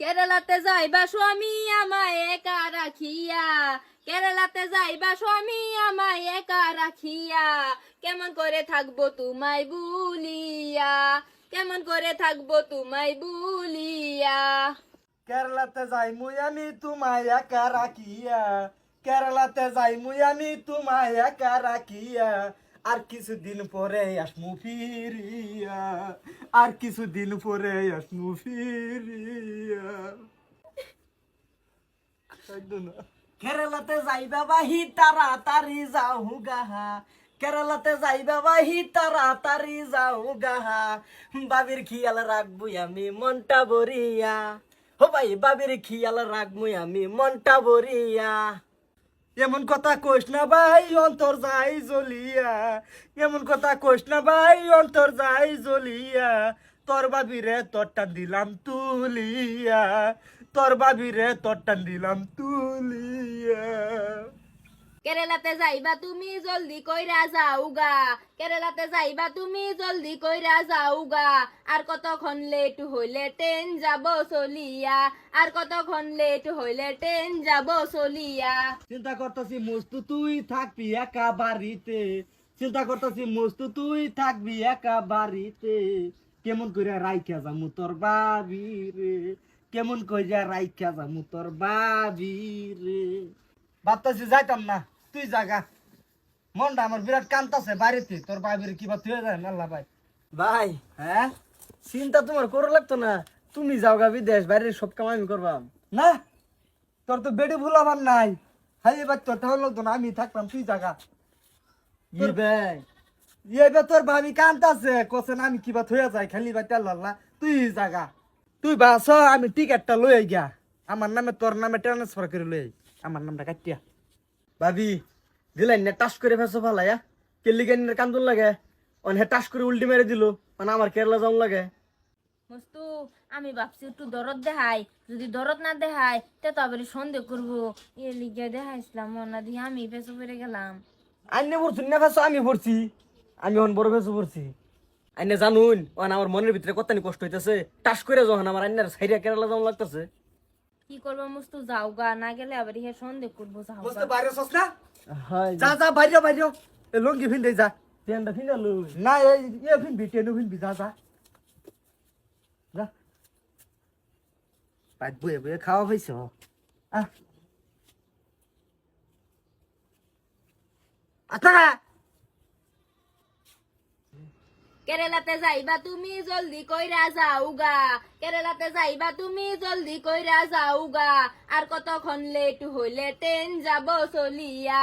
কেরালাতে যাইবা স্বামী আমায় একা রাখিয়া। কেরালাতে যাইবা স্বামী আমায় একা রাখিয়া। কেমন করে থাকব তোমায় বুলিয়া? কেমন করে থাকব তোমায় বুলিয়া? কেরালাতে যাই মুই আমি তোমায় একা রাখিয়া। কেরালাতে যাই মুই আমি তোমায় একা রাখিয়া। আর কিছুদিন পরে আসমু ফিরিয়া, আর কিছুদিন পরে আসমু ফিরিয়া। কেরালাতে যাইবা বাহি, তাড়াতাড়ি যাও গাহা কেরালাতে যাইবা বাহি, তাড়াতাড়ি যাও গাহা বাবির খিয়াল রাখব আমি, মনটা বরিয়া ও ভাই, বাবির খিয়াল রাখব আমি, মনটা বরিয়া এমন কথা কইস না ভাই, অন্তর যাই জ্বলিয়া। এমন কথা কইস না ভাই, অন্তর যাই জ্বলিয়া। তোর বাবিরে তোর দিলাম তুলিয়া। তোর বাবিরে তোর টান দিলাম তুলিয়া। কেরালাতে যাইবা তুমি জলদি কইরা যাওগা। কেরালাতে যাইবা তুমি জলদি কইরা যাওগা। আর কতক্ষণ লেট হইলে ট্রেন যাব চলিয়া। আর কতক্ষণ লেট হইলে ট্রেন যাব চলিয়া। চিন্তা করতেছি, মস্তু তুই থাকবি একা বাড়িতে। চিন্তা করতেছি, মস্তু তুই থাকবি একা বাড়িতে। কেমন করে রাইখা যামু তোর বাবি রে। কেমন কইরা রাইখা যামু তোর বাবি রে। ভাবতেছি যাইতাম না। তুই জাগা। মনটা আমার বিরাট কান্তাছে বাড়িতে। তোর বাবির কিবা তুই যায় নাল্লা ভাই। ভাই হ্যাঁ? চিন্তা তোমার করো লাগতো না। তুমি যাও গা বিদেশ বাইরের সব কাম আমি করবাম। না? তোর তো বেডি ভুল আমার নাই। হাই এবার তোর তাহলে লাগতো না আমি থাকতাম তুই জাগা। ই ভাই। এবে তোর ভাবি কান্তাছে কোসেন আমি কিবা থইয়া যাই খালি বা তেল তুই জাগা। তুই বাস আমি টিকেটটা লই গিয়া আমার নামে তোর নামে ট্রান্সফার করে লই আমার নামটা কাটিয়া। ভাবি দিলাই না টাস করে ফেসো ফালাইয়া কেলি গান কান্দুন লাগে। অন হে টাস করে উল্টি মেরে দিল মানে আমার কেরালা যাওন লাগে। মস্তু আমি ভাবছি একটু দরদ দেখাই। যদি দরদ না দেখাই তে তো আবার সন্দেহ করব। এ লিগে দেখাইছিলাম মনা দিয়ে আমি পেছো পেরে গেলাম। আইনে পড়ছি না ফেসো আমি পড়ছি। আমি অন বড় ফেসো পড়ছি। আইনে জানুন অন আমার মনের ভিতরে কত কষ্ট হইতেছে। টাস করে যখন আমার আইনার সাইরিয়া কেরালা যাওন লাগতেছে। কি করব মস্তু যাও গা না গেলে আবার ইহে সন্দেহ করব যাও বুঝতে বাইরে সস না? হয় যা। যা বাইরে বাইরে। এ লঙ্গি ফিন দেই যা পেনটা ফিনালু না এই এ ফিন বি টেনু ফিন বি যা যা। যা। বাইট বয়ে বয়ে খাওয়া হইছ আহ। আচ্ছা। কেরালাতে যাইবা তুমি জলদি কইরা যাওগা। কেরালাতে যাইবা তুমি জলদি কইরা যাওগা। আর কতক্ষণ লেট হইলে ট্রেন যাব চলিয়া।